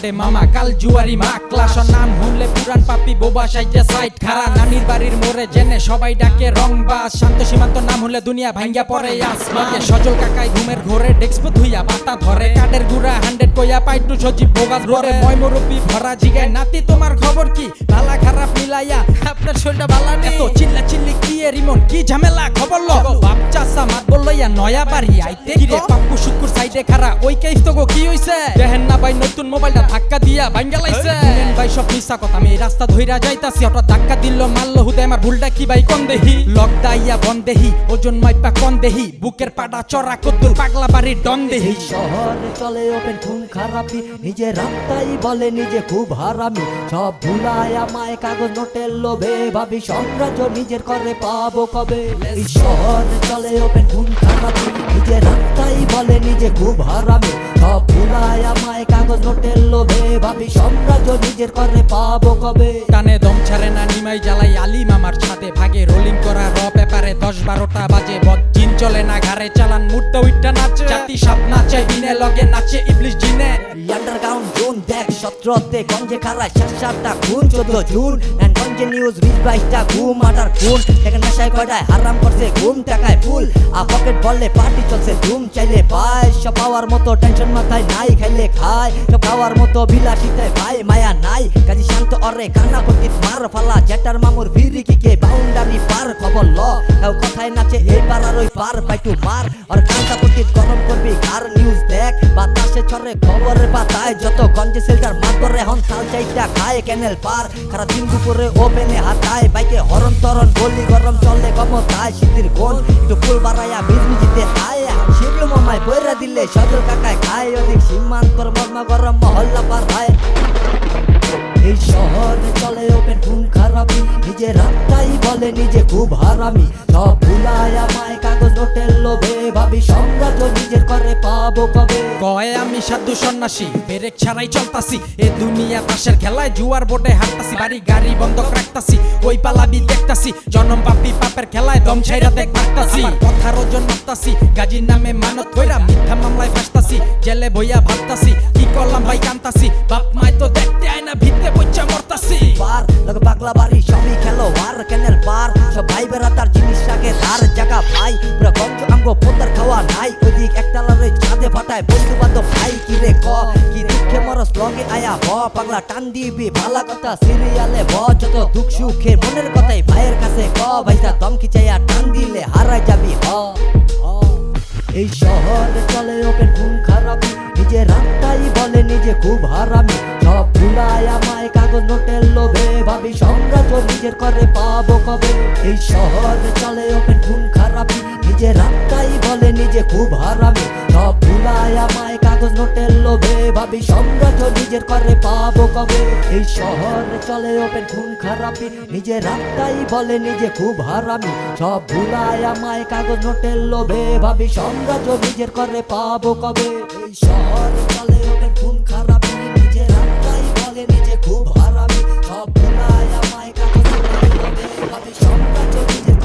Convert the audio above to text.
ঠোঁটে মামা কাল জুয়ারি মা ক্লাসর নাম শুনলে পুরান পাপি বোবা সাইজে সাইড খারা নানির বাড়ির মোড়ে জেনে সবাই ডাকে রং বাস শান্ত সীমান্ত নাম হলে দুনিয়া ভাঙ্গা পড়ে আসমাকে সজল কাকাই ঘুমের ঘরে ডেস্ক ধুইয়া পাতা ধরে কাঠের গুড়া হান্ড্রেড কইয়া পাইটু সজীব বোগাস ধরে ময় মুরব্বি ভরা জিগায় নাতি তোমার খবর কি? ভালা খারাপ মিলাইয়া আপনার শরীরটা ভালা নেই। এত চিল্লা চিল্লি কি এ রিমন কি ঝামেলা? খবর ল। বাপ চাষা নয়া বাড়ি আইতে কি রে পাপ্পু শুকুর সাইডে খারা ওই কেস তো গো কি হইছে? দেখেন না ভাই নতুন মোবাইলটা ধাক্কা দিয়া ভাঙ্গা লাইছে। ভাই সব মিশা কথা। আমি রাস্তা ধইরা যাইতাছি অটো ধাক্কা দিল মারলো হুদে আমার ভুলটা কি ভাই কোন দেহি? লক দাইয়া বন দেহি ওজন মাইপা কোন দেহি? বুকের পাটা চড়া কদ্দুর পাগলা বাড়ির ডন দেহি। শহরে চলে ওপেন খুন খারাপি নিজে রাস্তাই বলে নিজে খুব হারামি। সব ভুলায় আমায় কাগজ নোটের লোভে ভাবি সাম্রাজ্য নিজের করে পাবো কবে? এই শহরে চলে ওপেন খুন খারাপি নিজে রাস্তাই বলে নিজে খুব হারামি। ভাবি সাম্রাজ্য নিজের করে পাবো কবে? টানে দম ছাড়ে না নিমাই জ্বালাই আলিম আমার ছাদে। ভাগে রোলিং করা র পেপারে দশ বারোটা বাজে। বজ্জিন চলে না ঘাড়ে চালান মুডটা উইটটা নাচে। জাতি সাপ নাচে দিনে লগে নাচে ইবলিশ জিনে। জোন দেখ গঞ্জে খারায় সাত সাতটা খুন, চোদ্দ জুন। গঞ্জে নিউজ বিশ বাইশটা ঘুম, আটার খুন এখানে নেশায় কয়টায় হারাম করছে, ঘুম টাকায় ফুল। আ পকেট বললে পার্টি চলছে, ধুম চাইলে পায় সব পাওয়ার মতো টেনশন মাথায় নাই, খাইলে খায়। সব খাওয়ার মতো বিলাসিতায় ভাই, মায়া নাই। কাজী শান্ত অরে, কান্না করতিস, মার ফালা। জেটার মামুর ভিড়ি কিকে বাউন্ডারি পার খবর ল। কথায় নাচে পার আর ওই পার, পাইটু মার। আর কান্তা করতিস, গরম করবি কার নিউজ দেখ চরে খবরের পাতায় যত গঞ্জে সেল্টার মাতরে হন থাল চাইটা খায় ক্যানেল পার। খারা দিন দুপুরে ওপেনে হাতায় বাইকে হরণ তরণ, গলি গরম চলে ক্ষমতায় সিদ্ধির গোল একটু ফুল বাড়াইয়া মিজমিজিতে আয় শিবলু মামায় বইরা দিলে সদর কাকায় খায়, অধিক সীমান্তর মর্মা গরম মহল্লা পার হয়। এই শহরে চলে ওপেন খুন খারাপি নিজে রাস্তাই বলে নিজে খুব হারামি। সব ভুলায় আমায়, কাগজ নোটের লোভে ভাবি। সাম্রাজ্য নিজের করে পাবো কবে? কয় আমি সাধু সন্ন্যাসী, বেরেক ছাড়াই চলতাছি। এ দুনিয়া তাসের খেলায় জুয়ার বোটে হাঁটতাছি, বাড়ি গাড়ি বন্ধক রাখতাছি। ওই পালাবি দেখতাছি, জনম পাপি পাপের খেলায় দম ছাইরা দেখ পারতাছি কথার ওজন মাপতাছি, গাজীর নামে মানত কইরা মিথ্যা মামলায় ফাঁসতাছি। জেলে বইয়া ভাবতাছি, কি করলাম ভাই কান্তাছি। বাপ মায় বাড়ি সবই খেলো, আর ক্যানেল পার সব ভাই বেড়া তার জিনিস রাখে ধার জায়গা ভাই পুরা গঞ্জ আঙ্গ পোতার খাওয়া নাই। ওদিক একতলারে ছাদে ফাটায় বন্ধু বান্ধব ভাই কি রে ক? কি দুঃখে মরস? লগে আয়া ভ পাগলা টান দিবি। ভালা কথা সিরিয়ালে ভ যত দুঃখ সুখে মনের কথাই ভাইয়ের কাছে ক। ভাইসা দম খিচাইয়া টান দিলে হারাই যাবি, হ হ। এই শহরে চলে ওপেন খুন খারাপি। নিজে রাস্তাই বলে নিজে খুব হারামি। নিজের করে পাবো কবে? এই শহরে চলে ওপেন খুন খারাপি নিজে রাস্তাই বলে, নিজে খুব হারামি। সব ভুলায় আমায় কাগজ নোটের লোভে। ভাবি সাম্রাজ্য নিজের করে পাবো কবে? এই শহরে চলে ওপেন খুন খারাপি নিজে রাস্তাই বলে, নিজে খুব হারামি। সব ভুলায় আমায় কাগজ নোটের লোভে। ভাবি সাম্রাজ্য নিজের করে পাবো কবে? এই শহরে Thank you.